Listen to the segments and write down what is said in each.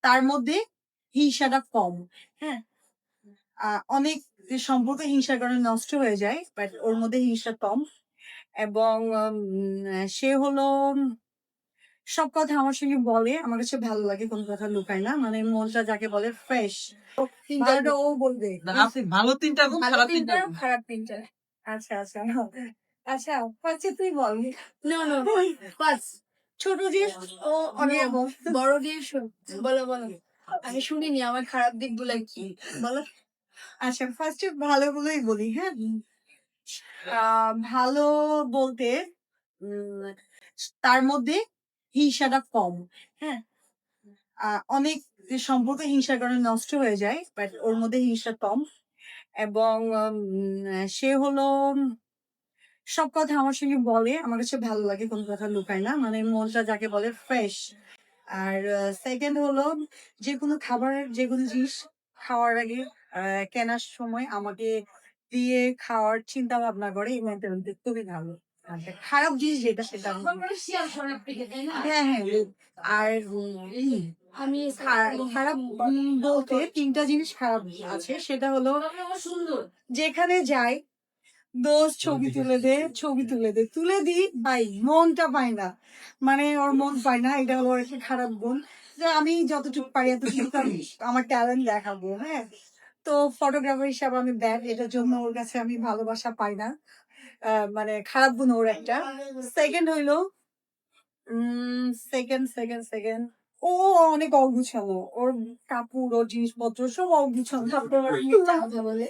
তার মধ্যে হিংসাটা কম হ্যাঁ? অনেক যে সম্পর্ক হিংসার কারণে নষ্ট হয়ে যায় বাট ওর মধ্যে হিংসা কম এবং সে হলো সব কথা আমার সঙ্গে বলে আমার কাছে ভালো লাগে কোনো কথা লুকায় না মানে মনটা যাকে বলে ফ্রেশ ও বলবে। ভালো তিনটা ভালো খারাপ তিনটা খারাপ তিনটা। আচ্ছা আচ্ছা। আচ্ছা ফার্স্টে তুই বল। না না ছোট যে ও অনেক বড় দিয়ে বলো বলো। আমি শুনিনি আমার খারাপ দিকগুলো কি? বলো। আচ্ছা ফার্স্টে ভালো বলেই বলি হ্যাঁ? ভালো বলতে তার মধ্যে হিংসাটা কম হ্যাঁ? অনেক যে সম্পর্ক হিংসার কারণে নষ্ট হয়ে যায় বাট ওর মধ্যে হিংসা কম। এবং সে হলো সব কথা আমার সঙ্গে বলে আমার কাছে ভালো লাগে কোনো কথা লুকায় না। মানে মনটা যাকে বলে ফ্রেশ আর সেকেন্ড হলো যে কোনো খাবারের যে কোনো জিনিস খাওয়ার আগে কেনার সময় আমাকে দিয়ে খাওয়ার চিন্তা ভাবনা করে এই মেন্টালিটি খুবই ভালো। খারাপ জিনিস যেটা সেটা হ্যাঁ হ্যাঁ আর উম, আমি খারাপ বলতে তিনটা জিনিস খারাপ আছে। সেটা হলো যেখানে যাই দোষ ছবি তুলে দে ছবি তুলে দে। তুলে দি ভাই মনটা পায় না। মানে ওর মন পায় না এটা হলো ওর একটা খারাপ গুণ। যে আমি যতটুকু পারি এতটুকু আমি আমার ট্যালেন্ট দেখাবো হ্যাঁ? তো ফটোগ্রাফার হিসাবে আমি ব্যাড এটার জন্য ওর কাছে আমি ভালোবাসা পাই না। মানে খারাপ গুণ ওর একটা। সেকেন্ড হইল সেকেন্ড সেকেন্ড সেকেন্ড ও অনেক অগুছালো। ওর কাপড় ওর জিনিসপত্র সব অগুছালো। কথা বলে।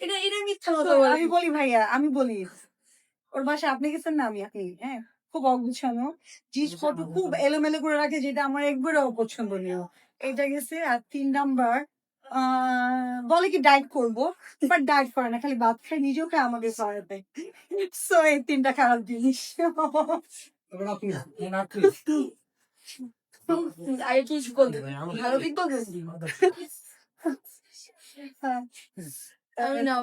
এটা এটা মিথ্যা কথা বলে। আমি বলি ভাইয়া আমি বলি। ওর বাসা আপনি গেছেন না আমি? আপনি হ্যাঁ খুব অগুছানো জিনিসপত্র খুব এলোমেলো করে রাখে যেটা আমার একবারে অপছন্দনীয়। এটা গেছে আর তিন নাম্বার বলে কি ডায়েট করব? বাট ডায়েট করে না খালি ভাত খাই নিজেও খায় আমাকে সহায়তা সো এই তিনটা খারাপ জিনিস। আরে কিছু বলতে ভালো দিক বলতে হ্যাঁ। আমি না